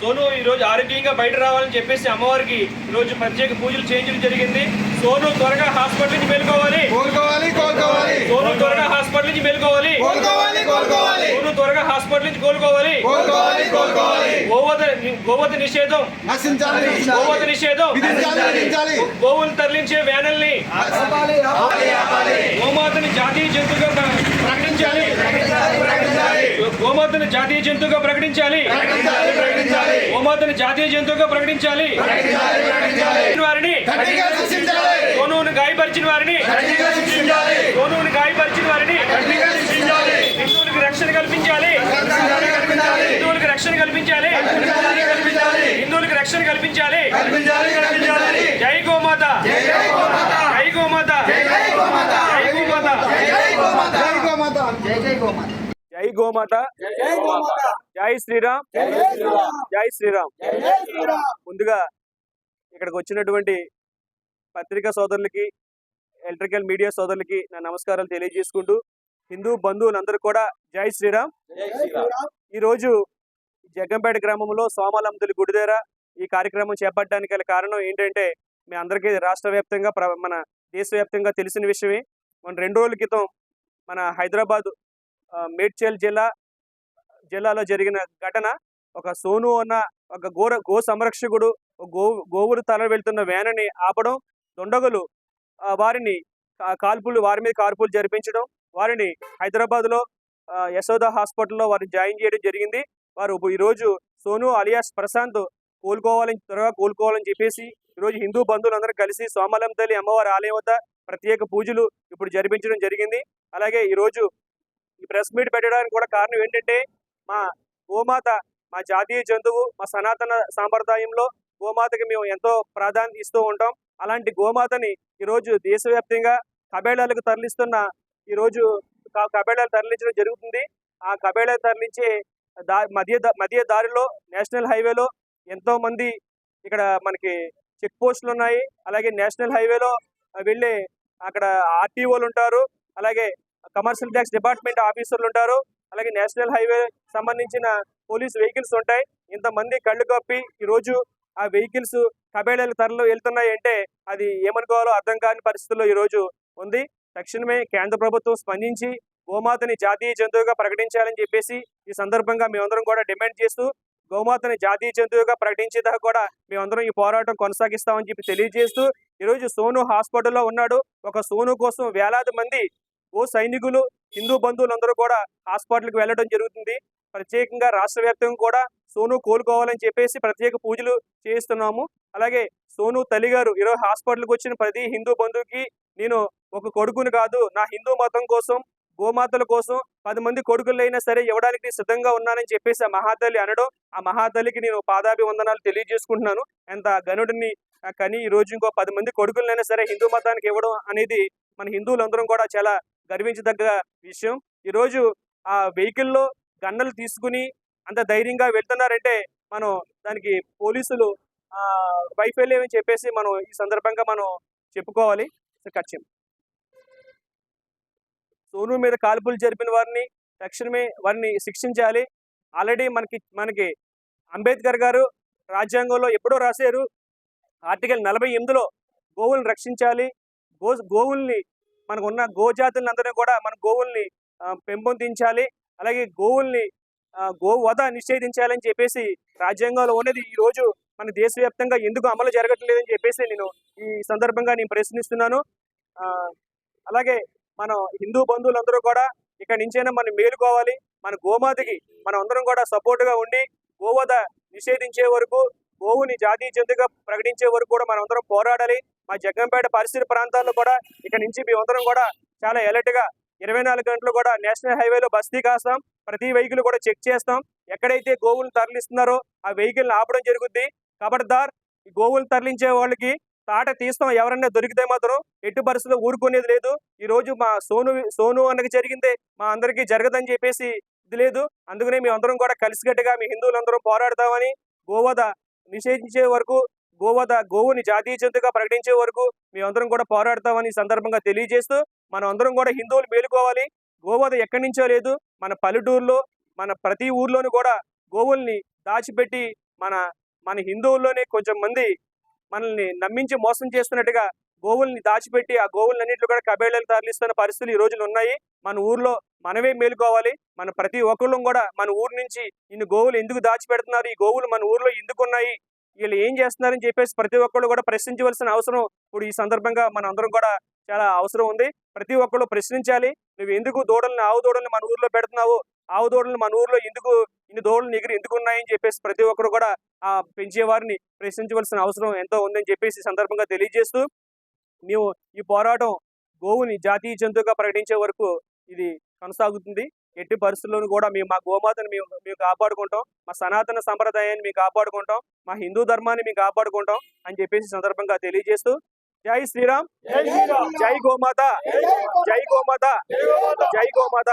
సోను ఈరోజు ఆరోగ్యంగా బయట రావాలని చెప్పేసి అమ్మవారికి ఈరోజు ప్రత్యేక పూజలు చేయించడం జరిగింది. సోను త్వరగా హాస్పిటల్ నుంచి మేలుకోవాలి సోను త్వరగా హాస్పిటల్ నుంచి మేలుకోవాలి సోను త్వరగా హాస్పిటల్ నుంచి కోలుకోవాలి గోవత గోవత నిషేధం. గోవత నిషేధం. గోవులు తరలించే వ్యానల్ని. గోమాతని జాతీయ జంతువుగా ప్ర- ప్రకటించాలి. గోమాతను జాతీయ జంతువుగా ప్రకటించాలి. గోమాతను జాతీయ జంతువుగా ప్రకటించాలి. వారిని సోనువును గాయపరిచిన వారిని సోనువును గాయపరిచిన వారిని హిందువులకు రక్షణ కల్పించాలి. కల్పించాలి కల్పించాలి. హిందువులకు రక్షణ కల్పించాలి. కల్పించాలి కల్పించాలి. హిందువులకు రక్షణ కల్పించాలి. కల్పించాలి కల్పించాలి. జై గోమాత. జై గోమాత. జై గోమాత. జై గోమాత. జై గోమాత. జై గోమాత. గోమాత. జై శ్రీరామ్. జై శ్రీరామ్. ముందుగా ఇక్కడికి వచ్చినటువంటి పత్రికా సోదరులకి ఎలక్ట్రికల్ మీడియా సోదరులకి నా నమస్కారాలు తెలియజేసుకుంటూ హిందూ బంధువులందరూ కూడా జై శ్రీరామ్. ఈరోజు జగ్గంపేట గ్రామంలో సోమాలంతుల గుడి దగ్గర ఈ కార్యక్రమం చేపట్టడానికి గల కారణం ఏంటంటే మీ అందరికీ రాష్ట్ర వ్యాప్తంగా మన దేశవ్యాప్తంగా తెలిసిన విషయమే. మన రెండు రోజుల క్రితం మన హైదరాబాద్ మేడ్చల్ జిల్లా జిల్లాలో జరిగిన ఘటన ఒక సోను అన్న ఒక గోర గో సంరక్షకుడు గో గోవులు తల వెళ్తున్న వ్యాన్ని ఆపడం దుండగులు వారిని కాల్పులు వారి మీద కాల్పులు జరిపించడం వారిని హైదరాబాద్లో యశోద హాస్పిటల్లో వారిని జాయిన్ చేయడం జరిగింది. వారు ఈరోజు సోను అలియాస్ ప్రశాంత్ కోలుకోవాలని త్వరగా కోలుకోవాలని చెప్పేసి ఈరోజు హిందూ బంధువులందరూ కలిసి సోమలం తల్లి అమ్మవారి ఆలయం వద్ద ప్రత్యేక పూజలు ఇప్పుడు జరిపించడం జరిగింది. అలాగే ఈరోజు ఈ ప్రెస్ మీట్ పెట్టడానికి కూడా కారణం ఏంటంటే మా గోమాత మా జాతీయ జంతువు మా సనాతన సాంప్రదాయంలో గోమాతకి మేము ఎంతో ప్రాధాన్యత ఇస్తూ ఉంటాం. అలాంటి గోమాతని ఈరోజు దేశవ్యాప్తంగా కబేళాలకు తరలిస్తున్న ఈరోజు కబేళాలు తరలించడం జరుగుతుంది. ఆ కబేళాలు తరలించే దా మధ్య మధ్య దారిలో నేషనల్ హైవేలో ఎంతో మంది ఇక్కడ మనకి చెక్ పోస్టులు ఉన్నాయి. అలాగే నేషనల్ హైవేలో వెళ్ళే అక్కడ ఆర్టీఓలు ఉంటారు. అలాగే కమర్షియల్ ట్యాక్స్ డిపార్ట్మెంట్ ఆఫీసర్లు ఉంటారు. అలాగే నేషనల్ హైవే సంబంధించిన పోలీస్ వెహికల్స్ ఉంటాయి. ఇంతమంది కళ్ళు కప్పి ఈ రోజు ఆ వెహికల్స్ కబేళల తరలో వెళ్తున్నాయి అంటే అది ఏమనుకోవాలో అర్థం కాని పరిస్థితుల్లో ఈ రోజు ఉంది. తక్షణమే కేంద్ర ప్రభుత్వం స్పందించి గోమాతని జాతీయ జంతువుగా ప్రకటించాలని చెప్పేసి ఈ సందర్భంగా మేమందరం కూడా డిమాండ్ చేస్తూ గోమాతని జాతీయ జంతువుగా ప్రకటించేదాకా కూడా మేమందరం ఈ పోరాటం కొనసాగిస్తామని చెప్పి తెలియజేస్తూ ఈరోజు సోను హాస్పిటల్లో ఉన్నాడు. ఒక సోను కోసం వేలాది మంది ఓ సైనికులు హిందూ బంధువులందరూ కూడా హాస్పిటల్కి వెళ్ళడం జరుగుతుంది. ప్రత్యేకంగా రాష్ట్ర వ్యాప్తంగా కూడా సోను కోలుకోవాలని చెప్పేసి ప్రత్యేక పూజలు చేయిస్తున్నాము. అలాగే సోను తల్లి గారు ఈరోజు హాస్పిటల్కి వచ్చిన ప్రతి హిందూ బంధువుకి నేను ఒక కొడుకుని కాదు నా హిందూ మతం కోసం గోమాతల కోసం పది మంది కొడుకులైనా సరే ఇవ్వడానికి సిద్ధంగా ఉన్నానని చెప్పేసి ఆ మహాతల్లి అనడం ఆ మహాతల్లికి నేను పాదాభివందనాలు తెలియజేసుకుంటున్నాను. ఎంత గనుడిని కానీ ఈ రోజు ఇంకో పది మంది కొడుకులైనా సరే హిందూ మతానికి ఇవ్వడం అనేది మన హిందువులందరం కూడా చాలా గర్వించదగ్గ విషయం. ఈరోజు ఆ వెహికల్లో గన్నలు తీసుకుని అంత ధైర్యంగా వెళ్తున్నారంటే మనం దానికి పోలీసులు వైఫల్యం అని చెప్పేసి మనం ఈ సందర్భంగా మనం చెప్పుకోవాలి. ఖచ్చితం సోను మీద కాల్పులు జరిపిన వారిని తక్షణమే వారిని శిక్షించాలి. ఆల్రెడీ మనకి మనకి అంబేద్కర్ గారు రాజ్యాంగంలో ఎప్పుడో రాశారు. ఆర్టికల్ నలభై ఎనిమిదిలో గోవులను రక్షించాలి. గో గోవుల్ని మనకున్న గోజాతులను అందరినీ కూడా మన గోవుల్ని పెంపొందించాలి. అలాగే గోవుల్ని ఆ, నిషేధించాలని చెప్పేసి రాజ్యాంగంలో ఉన్నది. ఈ రోజు మన దేశవ్యాప్తంగా ఎందుకు అమలు జరగట్లేదని చెప్పేసి నేను ఈ సందర్భంగా నేను ప్రశ్నిస్తున్నాను. ఆ, అలాగే మన హిందూ బంధువులందరూ కూడా ఇక నుంచైనా మనం మేలుకోవాలి. మన గోమాతకి మనం అందరం కూడా సపోర్ట్గా ఉండి గోవధ నిషేధించే వరకు గోవుని జాతీయ జంతువుగా ప్రకటించే వరకు కూడా మనం అందరం పోరాడాలి. మా జగ్గంపేట పరిసర ప్రాంతాల్లో కూడా ఇక్కడ నుంచి మేమందరం కూడా చాలా ఎలర్ట్గా గా ఇరవై నాలుగు గంటలు కూడా నేషనల్ హైవేలో బస్తీ కాస్తాం. ప్రతి వెహికల్ కూడా చెక్ చేస్తాం. ఎక్కడైతే గోవులు తరలిస్తున్నారో ఆ వెహికల్ ఆపడం జరుగుద్ది. కబడ్దార్ ఈ గోవులు తరలించే వాళ్ళకి తాట తీస్తాం. ఎవరన్నా దొరికితే మాత్రం ఎట్టి పరిస్థితుల్లో ఊరుకునేది లేదు. ఈ రోజు మా సోను సోను అన్నకి జరిగిందే. మా అందరికీ జరగదని చెప్పేసి ఇది లేదు. అందుకనే మేము అందరం కూడా కలిసికట్టుగా మీ హిందువులందరం పోరాడతామని గోవద నిషేధించే వరకు గోవద గోవుని జాతీయ జంతువుగా ప్రకటించే వరకు మేమందరం కూడా పోరాడతామని సందర్భంగా తెలియజేస్తూ మనం అందరం కూడా హిందువులు మేలుకోవాలి. గోవద ఎక్కడి నుంచో లేదు. మన పల్లెటూరులో మన ప్రతి ఊర్లోనూ కూడా గోవుల్ని దాచిపెట్టి మన మన హిందువుల్లోనే కొంచెం మంది మనల్ని నమ్మించి మోసం చేస్తున్నట్టుగా గోవుల్ని దాచిపెట్టి ఆ గోవులన్నింటిలో కూడా కబేళాలు తరలిస్తున్న పరిస్థితులు ఈ రోజులు ఉన్నాయి. మన ఊర్లో మనమే మేలుకోవాలి. మన ప్రతి ఒక్కళ్ళు కూడా మన ఊరు నుంచి ఇన్ని గోవులు ఎందుకు దాచిపెడుతున్నారు? ఈ గోవులు మన ఊర్లో ఎందుకు ఉన్నాయి వీళ్ళు ఏం చేస్తున్నారని చెప్పేసి ప్రతి ఒక్కళ్ళు కూడా ప్రశ్నించవలసిన అవసరం ఇప్పుడు ఈ సందర్భంగా మన అందరం కూడా చాలా అవసరం ఉంది. ప్రతి ఒక్కళ్ళు ప్రశ్నించాలి. నువ్వు ఎందుకు దూడల్ని ఆవు దూడల్ని మన ఊర్లో పెడుతున్నావు? ఆవు మన ఊర్లో ఎందుకు ఇన్ని దూడలు ఎగిరి ఎందుకు ఉన్నాయని చెప్పేసి ప్రతి ఒక్కరు కూడా ఆ పెంచే వారిని ప్రశ్నించవలసిన అవసరం ఎంతో ఉందని చెప్పేసి సందర్భంగా తెలియజేస్తూ మేము ఈ పోరాటం గోవుని జాతీయ జంతువుగా ప్రకటించే వరకు ఇది కొనసాగుతుంది. ఎట్టి పరిస్థితుల్లోనూ కూడా మేము మా గోమాతను మేము మేము కాపాడుకుంటాం. మా సనాతన సంప్రదాయాన్ని మేము కాపాడుకుంటాం. మా హిందూ ధర్మాన్ని మేము కాపాడుకుంటాం అని చెప్పేసి సందర్భంగా తెలియజేస్తూ జై శ్రీరామ్. జై గోమాత. జై గోమాత. జై గోమాత.